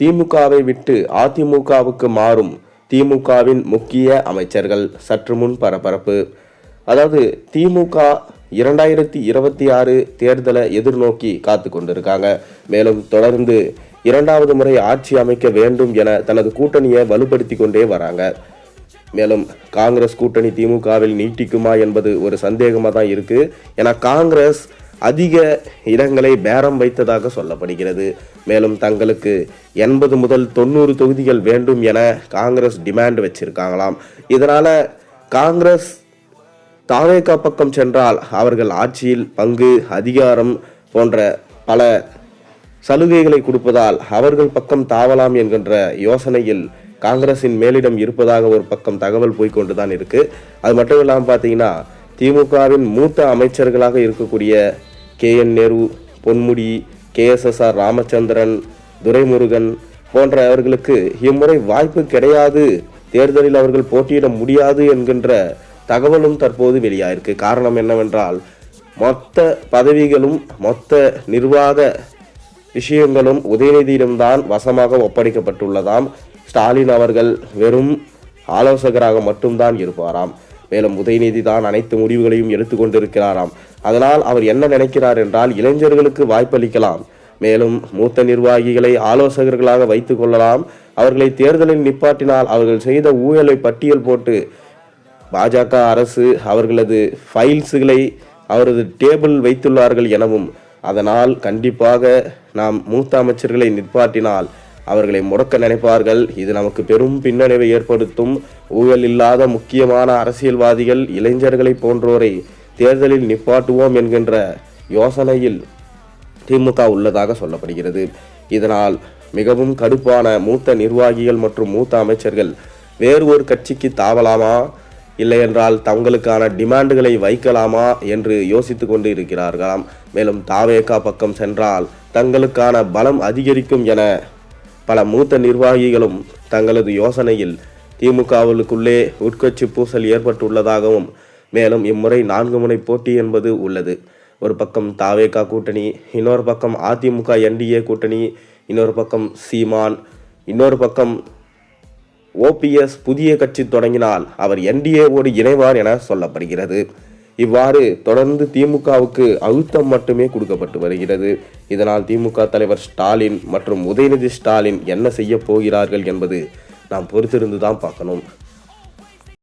திமுகவை விட்டு அதிமுகவுக்கு மாறும் திமுகவின் முக்கிய அமைச்சர்கள் சற்று முன் பரபரப்பு. அதாவது திமுக இரண்டாயிரத்தி இருபத்தி ஆறு தேர்தலை எதிர்நோக்கி காத்து கொண்டிருக்காங்க. மேலும் தொடர்ந்து இரண்டாவது முறை ஆட்சி அமைக்க வேண்டும் என தனது கூட்டணியை வலுப்படுத்தி கொண்டே வராங்க. மேலும் காங்கிரஸ் கூட்டணி திமுகவில் நீட்டிக்குமா என்பது ஒரு சந்தேகமாக தான் இருக்குது ஏன்னா காங்கிரஸ் அதிக இடங்களை பேரம் வைத்ததாக சொல்லப்படுகிறது. மேலும் தங்களுக்கு எண்பது முதல் தொண்ணூறு தொகுதிகள் வேண்டும் என காங்கிரஸ் டிமாண்ட் வச்சிருக்காங்களாம். இதனால் காங்கிரஸ் தாவேகா பக்கம் சென்றால் அவர்கள் ஆட்சியில் பங்கு அதிகாரம் போன்ற பல சலுகைகளை கொடுப்பதால் அவர்கள் பக்கம் தாவலாம் என்கின்ற யோசனையில் காங்கிரஸின் மேலிடம் இருப்பதாக ஒரு பக்கம் தகவல் போய்கொண்டுதான் இருக்கு. அது மட்டும் இல்லாமல் பார்த்தீங்கன்னா திமுகவின் மூத்த அமைச்சர்களாக இருக்கக்கூடிய K N Nehru Ponmudi K S S R Ramachandran Duraimurugan போன்றவர்களுக்கு இம்முறை வாய்ப்பு கிடையாது. தேர்தலில் அவர்கள் போட்டியிட முடியாது என்கின்ற தகவலும் தற்போது வெளியாயிருக்கு. காரணம் என்னவென்றால் மொத்த பதவிகளும் மொத்த நிர்வாக விஷயங்களும் உதயநிதியிடம்தான் வசமாக ஒப்படைக்கப்பட்டுள்ளதாம். ஸ்டாலின் அவர்கள் வெறும் ஆலோசகராக மட்டும்தான் இருப்பாராம். மேலும் உதயநிதி தான் அனைத்து முடிவுகளையும் எடுத்துக்கொண்டிருக்கிறாராம் அதனால் அவர் என்ன நினைக்கிறார் என்றால் இளைஞர்களுக்கு வாய்ப்பளிக்கலாம். மேலும் மூத்த நிர்வாகிகளை ஆலோசகர்களாக வைத்துக் கொள்ளலாம். அவர்களை தேர்தலில் நிப்பாட்டினால் அவர்கள் செய்த ஊழலை பட்டியல் போட்டு பாஜக அரசு அவர்களது ஃபைல்ஸுகளை அவரது டேபிள் வைத்துள்ளார்கள் எனவும் அதனால் கண்டிப்பாக நாம் மூத்த அமைச்சர்களை நிற்பாட்டினால் அவர்களை முடக்க நினைப்பார்கள். இது நமக்கு பெரும் பின்னடைவை ஏற்படுத்தும். ஊழல் இல்லாத முக்கியமான அரசியல்வாதிகள் இளைஞர்களை போன்றோரை தேர்தலில் நிப்பாட்டுவோம் என்கின்ற யோசனையில் திமுக உள்ளதாக சொல்லப்படுகிறது. இதனால் மிகவும் கடுப்பான மூத்த நிர்வாகிகள் மற்றும் மூத்த அமைச்சர்கள் வேறு ஒரு கட்சிக்கு தாவலாமா? இல்லை என்றால் தங்களுக்கான டிமாண்டுகளை வைக்கலாமா? என்று யோசித்து கொண்டு இருக்கிறார்களாம். மேலும் தாவேகா பக்கம் சென்றால் தங்களுக்கான பலம் அதிகரிக்கும் என பல மூத்த நிர்வாகிகளும் தங்களது யோசனையில் திமுகவுக்குள்ளே உட்கட்சி பூசல் ஏற்பட்டுள்ளதாகவும் மேலும் இம்முறை நான்கு முனை போட்டி என்பது உள்ளது. ஒரு பக்கம் தாவேகா கூட்டணி இன்னொரு பக்கம் அதிமுக என்டிஏ கூட்டணி இன்னொரு பக்கம் சீமான் இன்னொரு பக்கம் ஓபிஎஸ் புதிய கட்சி தொடங்கினால் அவர் என்டிஏவோடு இணைவார் என சொல்லப்படுகிறது. இவ்வாறு தொடர்ந்து திமுகவுக்கு அழுத்தம் மட்டுமே கொடுக்கப்பட்டு வருகிறது. இதனால் திமுக தலைவர் ஸ்டாலின் மற்றும் உதயநிதி ஸ்டாலின் என்ன செய்ய போகிறார்கள் என்பது நாம் பொறுத்திருந்து தான் பார்க்கணும்.